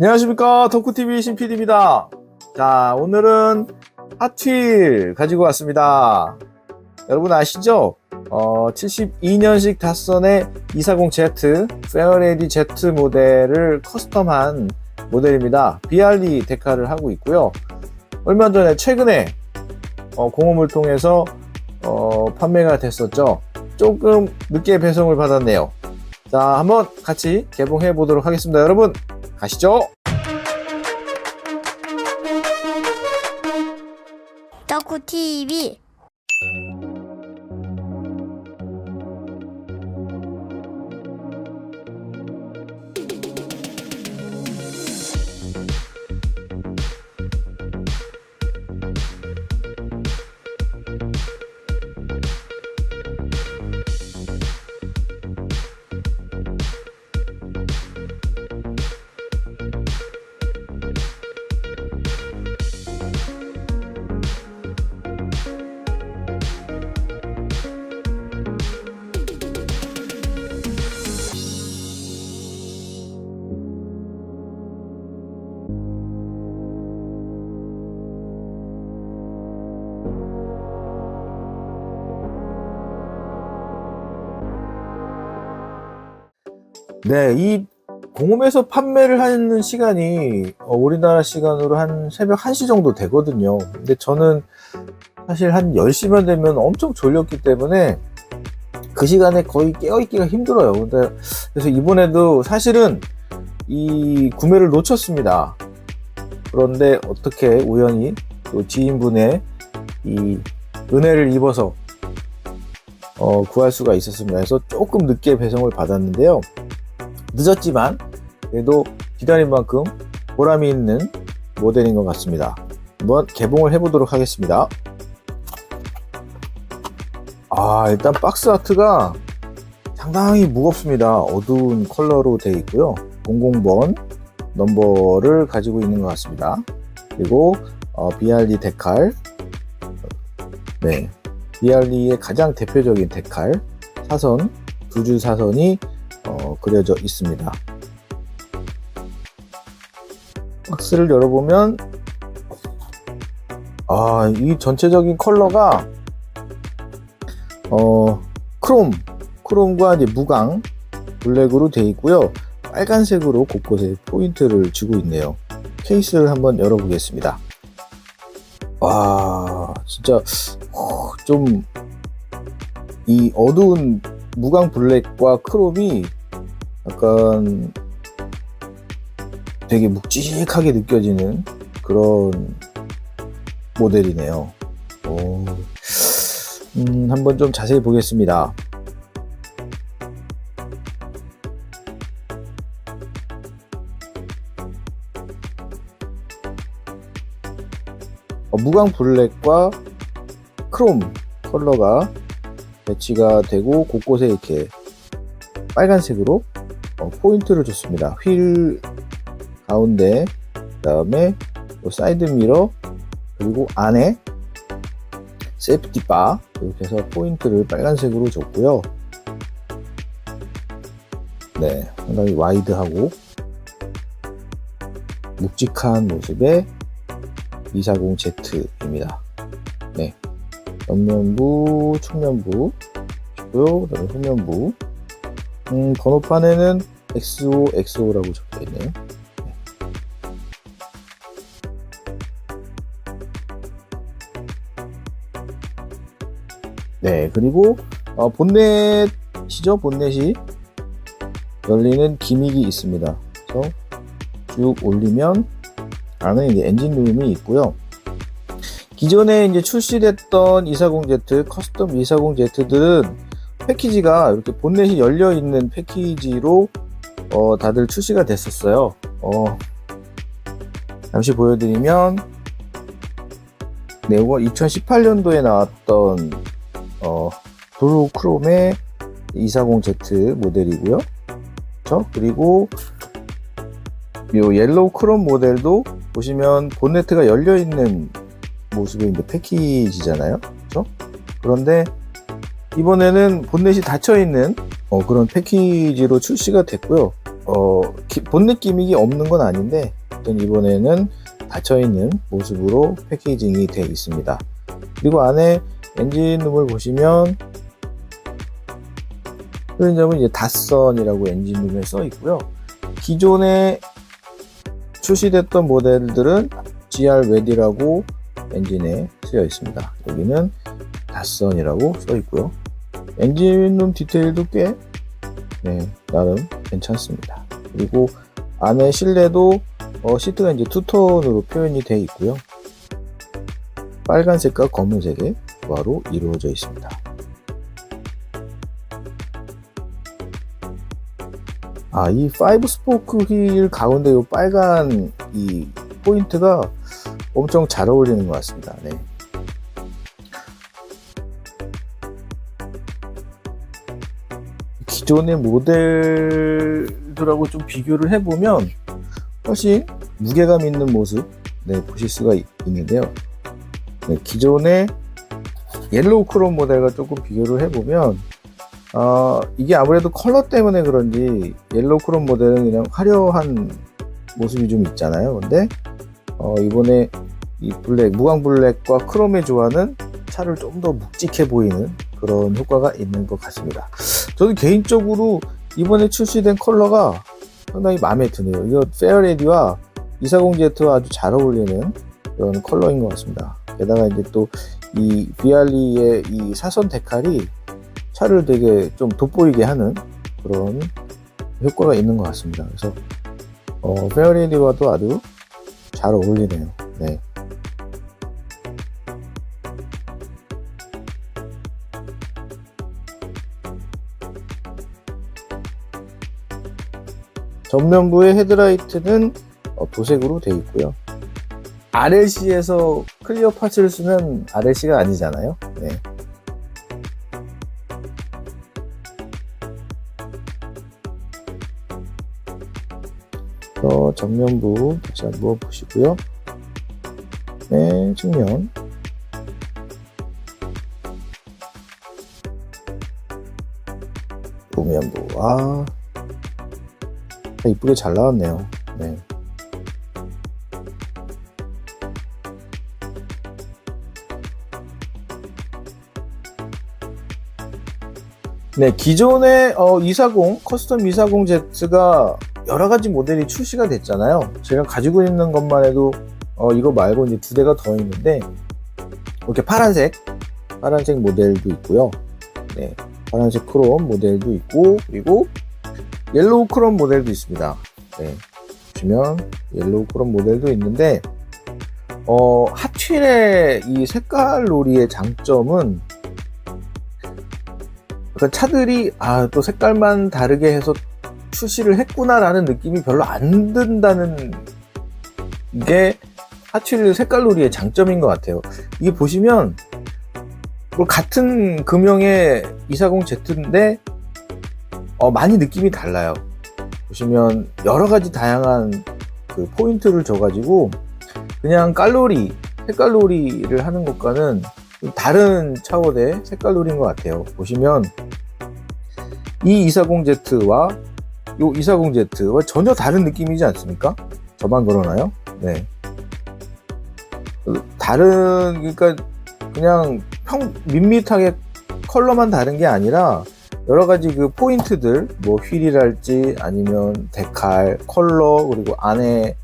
안녕하십니까. 덕후TV 신PD입니다. 자 오늘은 핫휠 가지고 왔습니다. 여러분 아시죠? 어, 72년식 닷선의 240Z 페어레디 Z 모델을 커스텀한 모델입니다. BRD 데카를 하고 있고요. 얼마 전에 최근에 어, 공홈을 통해서 어, 판매가 됐었죠. 조금 늦게 배송을 받았네요. 자 한번 같이 개봉해 보도록 하겠습니다. 여러분 가시죠 덕후 TV 네, 이 공홈에서 판매를 하는 시간이 어, 우리나라 시간으로 한 새벽 1시 정도 되거든요. 근데 저는 사실 한 10시만 되면 엄청 졸렸기 때문에 그 시간에 거의 깨어있기가 힘들어요. 근데 그래서 이번에도 사실은 이 구매를 놓쳤습니다. 그런데 어떻게 우연히 또 지인분의 이 은혜를 입어서 어, 구할 수가 있었습니다. 그래서 조금 늦게 배송을 받았는데요. 늦었지만 그래도 기다린 만큼 보람이 있는 모델인 것 같습니다. 한번 개봉을 해보도록 하겠습니다. 아 일단 박스 아트가 상당히 무겁습니다. 어두운 컬러로 되어 있고요. 00번 넘버를 가지고 있는 것 같습니다. 그리고 어, BRD 데칼 네 BRD의 가장 대표적인 데칼 사선 두 줄 사선이 어, 그려져 있습니다. 박스를 열어보면 아, 이 전체적인 컬러가 어, 크롬, 크롬과 이제 무광 블랙으로 되어 있고요. 빨간색으로 곳곳에 포인트를 주고 있네요. 케이스를 한번 열어보겠습니다. 와, 진짜 좀 이 어두운 무광 블랙과 크롬이 약간 되게 묵직하게 느껴지는 그런 모델이네요. 오, 음, 한번 좀 자세히 보겠습니다. 어, 무광 블랙과 크롬 컬러가 배치가 되고 곳곳에 이렇게 빨간색으로 어, 포인트를 줬습니다. 휠 가운데 그 다음에 사이드 미러 그리고 안에 세이프티 바 이렇게 해서 포인트를 빨간색으로 줬고요. 네, 상당히 와이드하고 묵직한 모습의 240Z입니다. 네, 옆면부, 측면부. 그다음에 후면부. 음, 번호판에는 XO, XO라고 적혀 있네요. 네. 네, 그리고 어, 본넷이죠. 본넷이 열리는 기믹이 있습니다. 그래서 쭉 올리면 안에 이제 엔진 룸이 있고요. 기존에 이제 출시됐던 240Z, 커스텀 240Z들은 패키지가 이렇게 본넷이 열려 있는 패키지로 어, 다들 출시가 됐었어요. 어, 잠시 보여드리면 네, 이거 2018년도에 나왔던 어, 도로 크롬의 240Z 모델이고요. 그렇죠? 그리고 이 옐로우 크롬 모델도 보시면 본네트가 열려 있는 모습의 이제 패키지잖아요. 그렇죠? 그런데 이번에는 본넷이 닫혀 있는 어, 그런 패키지로 출시가 됐고요. 어, 기- 본 느낌이 없는 건 아닌데 어떤 이번에는 닫혀있는 모습으로 패키징이 되어 있습니다. 그리고 안에 엔진룸을 보시면 그런 점은 이제 닷선이라고 엔진룸에 써 있고요. 기존에 출시됐던 모델들은 GR 웨디라고 엔진에 쓰여 있습니다. 여기는 닷선이라고 써 있고요. 엔진룸 디테일도 꽤 네, 나름 괜찮습니다. 그리고 안에 실내도 어, 시트가 이제 투톤으로 표현이 되어 있고요. 빨간색과 검은색의 조화로 이루어져 있습니다. 아, 이 5 스포크 휠 가운데 이 빨간 이 포인트가 엄청 잘 어울리는 것 같습니다. 네. 기존의 모델 들하고 좀 비교를 해보면 훨씬 무게감 있는 모습 네, 보실 수가 있, 는데요 네, 기존의 옐로우 크롬 모델과 조금 비교를 해보면 어, 이게 아무래도 컬러 때문에 그런지 옐로우 크롬 모델은 그냥 화려한 모습이 좀 있잖아요. 근데 어, 이번에 이 블랙 무광 블랙과 크롬의 조화는 차를 좀 더 묵직해 보이는 그런 효과가 있는 것 같습니다. 저는 개인적으로 이번에 출시된 컬러가 상당히 마음에 드네요. 이거 페어레디와 240Z와 아주 잘 어울리는 그런 컬러인 것 같습니다. 게다가 이제 또 이 비알리의 이 사선 데칼이 차를 되게 좀 돋보이게 하는 그런 효과가 있는 것 같습니다. 그래서 어, 페어레디와도 아주 잘 어울리네요. 네. 전면부의 헤드라이트는 어, 도색으로 되어 있고요. RLC에서 클리어 파츠를 쓰면 RLC가 아니잖아요. 네. 어, 전면부 다시 한번 보시고요. 네, 측면. 아, 이쁘게 잘 나왔네요. 네. 네, 기존의 어, 240 커스텀 240Z가 여러 가지 모델이 출시가 됐잖아요. 제가 가지고 있는 것만 해도 어, 이거 말고 이제 두 대가 더 있는데 이렇게 파란색 파란색 모델도 있고요. 네, 파란색 크롬 모델도 있고 그리고 옐로우 크롬 모델도 있습니다. 네, 보시면 옐로우 크롬 모델도 있는데 어, 핫휠의 이 색깔 놀이의 장점은 그러니까 차들이 아 또 색깔만 다르게 해서 출시를 했구나라는 느낌이 별로 안 든다는 게 핫휠 색깔 놀이의 장점인 것 같아요. 이게 보시면 뭐 같은 금형의 240Z인데 어, 많이 느낌이 달라요. 보시면 여러 가지 다양한 그 포인트를 줘가지고 그냥 깔놀이, 색깔놀이를 하는 것과는 좀 다른 차원의 색깔놀이인 것 같아요. 보시면 이 240Z와 요 240Z와 전혀 다른 느낌이지 않습니까? 저만 그러나요? 네. 다른, 그러니까 그냥 평, 밋밋하게 컬러만 다른 게 아니라 여러 가지 그 포인트들, 뭐 휠이랄지 아니면 데칼, 컬러, 그리고 안에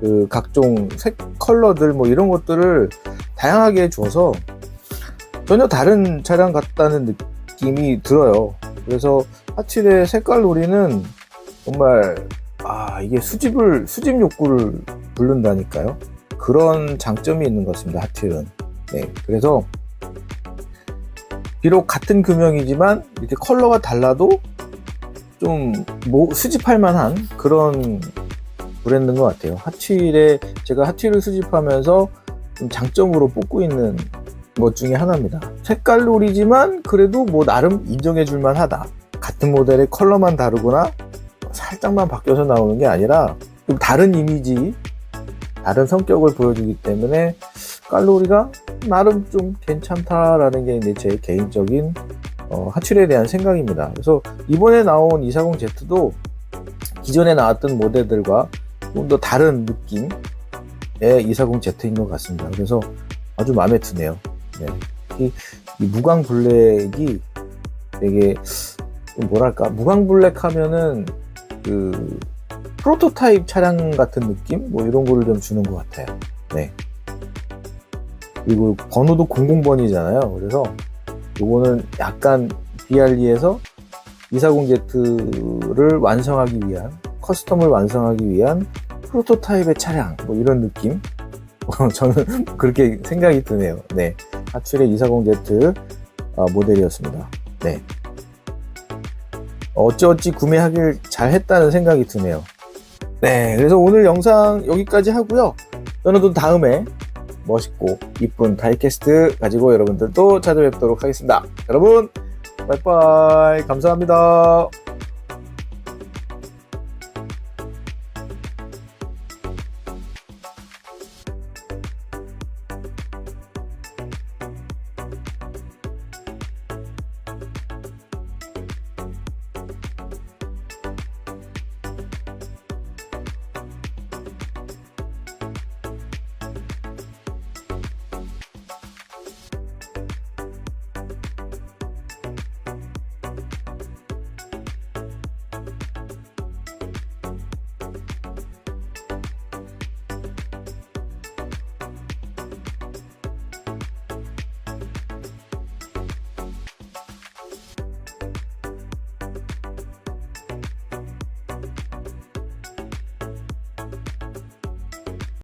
그 각종 색 컬러들 뭐 이런 것들을 다양하게 줘서 전혀 다른 차량 같다는 느낌이 들어요. 그래서 하칠의 색깔 놀이는 정말 아 이게 수집을 수집 욕구를 부른다니까요. 그런 장점이 있는 것 같습니다. 하틸은. 네, 그래서 비록 같은 금형이지만 이렇게 컬러가 달라도 좀 뭐, 수집할 만한 그런 브랜드인 것 같아요. 하틸에 제가 하틸을 수집하면서 좀 장점으로 뽑고 있는 것 중에 하나입니다. 색깔놀이지만 그래도 뭐 나름 인정해 줄 만하다. 같은 모델의 컬러만 다르거나 살짝만 바뀌어서 나오는 게 아니라 좀 다른 이미지, 다른 성격을 보여주기 때문에 깔로리가 나름 좀 괜찮다라는 게 이제 제 개인적인 어, 하출에 대한 생각입니다. 그래서 이번에 나온 240Z도 기존에 나왔던 모델들과 좀 더 다른 느낌의 240Z인 것 같습니다. 그래서 아주 마음에 드네요. 네. 이, 이 무광 블랙이 되게 좀 뭐랄까 무광 블랙 하면은 그 프로토타입 차량 같은 느낌 뭐 이런 거를 좀 주는 것 같아요. 네. 그리고 번호도 00번이잖아요. 그래서 요거는 약간 BRD에서 240Z를 완성하기 위한 커스텀을 완성하기 위한 프로토타입의 차량 뭐 이런 느낌 저는 그렇게 생각이 드네요. 네. 하출의 240Z 어, 모델이었습니다. 네. 어찌어찌 구매하길 잘했다는 생각이 드네요. 네. 그래서 오늘 영상 여기까지 하고요. 저는 또 다음에 멋있고 이쁜 다이캐스트 가지고 여러분들 또 찾아뵙도록 하겠습니다. 여러분, 빠이빠이. 감사합니다.